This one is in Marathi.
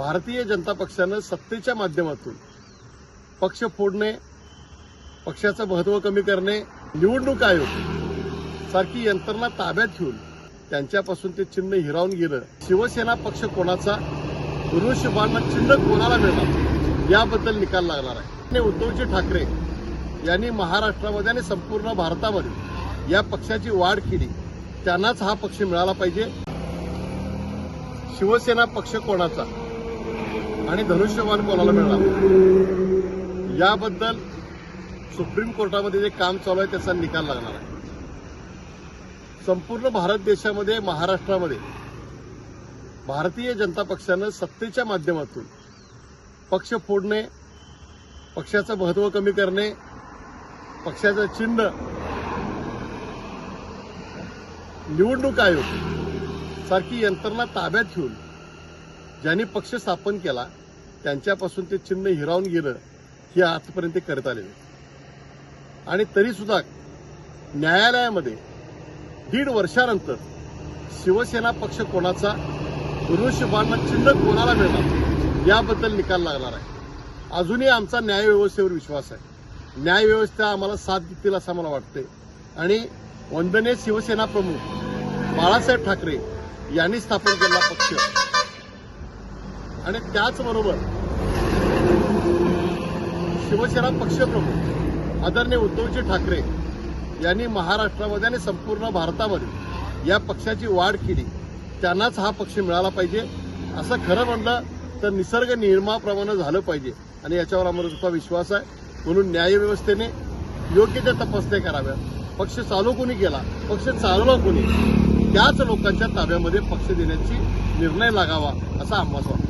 भारतीय जनता पक्षानं सत्तेच्या माध्यमातून पक्ष फोडणे पक्षाचं महत्त्व कमी करणे निवडणूक आयोग सारखी यंत्रणा ताब्यात घेऊन त्यांच्यापासून ते चिन्ह हिरावून गेलं. शिवसेना पक्ष कोणाचा? धनुष्यबाण चिन्ह कोणाला मिळणार? याबद्दल निकाल लागणार आहे. आणि उद्धवजी ठाकरे यांनी महाराष्ट्रामध्ये आणि संपूर्ण भारतामध्ये या पक्षाची वाढ केली. त्यांनाच हा पक्ष मिळाला पाहिजे. शिवसेना पक्ष कोणाचा? आणि धनुष्यबाण कोणाला मिळणार? याबद्दल सुप्रीम कोर्टामध्ये जे काम चालू आहे त्याचा निकाल लागणार आहे. संपूर्ण भारत देशामध्ये महाराष्ट्रामध्ये भारतीय जनता पक्षानं सत्तेच्या माध्यमातून पक्ष फोडणे पक्षाचं महत्त्व कमी करणे पक्षाचं चिन्ह निवडणूक आयोग सारखी यंत्रणा ताब्यात घेऊन ज्यांनी पक्ष स्थापन केला त्यांच्यापासून ते चिन्ह हिरावून गेलं हे आजपर्यंत ते करत आलेले आणि तरीसुद्धा न्यायालयामध्ये दीड वर्षानंतर शिवसेना पक्ष कोणाचा धनुष्यबाण चिन्ह कोणाला मिळणार याबद्दल निकाल लागणार आहे. अजूनही आमचा न्यायव्यवस्थेवर विश्वास आहे. न्यायव्यवस्था आम्हाला साथ देतील असं मला वाटते आणि वंदने शिवसेना प्रमुख बाळासाहेब ठाकरे यांनी स्थापन केलेला पक्ष. आणि त्याचबरोबर शिवसेना पक्षप्रमुख आदरणीय उद्धवजी ठाकरे यांनी महाराष्ट्रामध्ये आणि संपूर्ण भारतामध्ये या पक्षाची वाढ केली. त्यांनाच हा पक्ष मिळाला पाहिजे. असं खरं म्हणलं तर निसर्ग नियमाप्रमाणे झालं पाहिजे आणि याच्यावर आम्हाला सुद्धा विश्वास आहे. म्हणून न्यायव्यवस्थेने योग्य त्या तपासण्या कराव्या पक्ष चालू कोणी केला? पक्ष चालवला कोणी? त्याच लोकांच्या ताब्यामध्ये पक्ष देण्याची निर्णय लागावा असा आम्हाला वाटतो.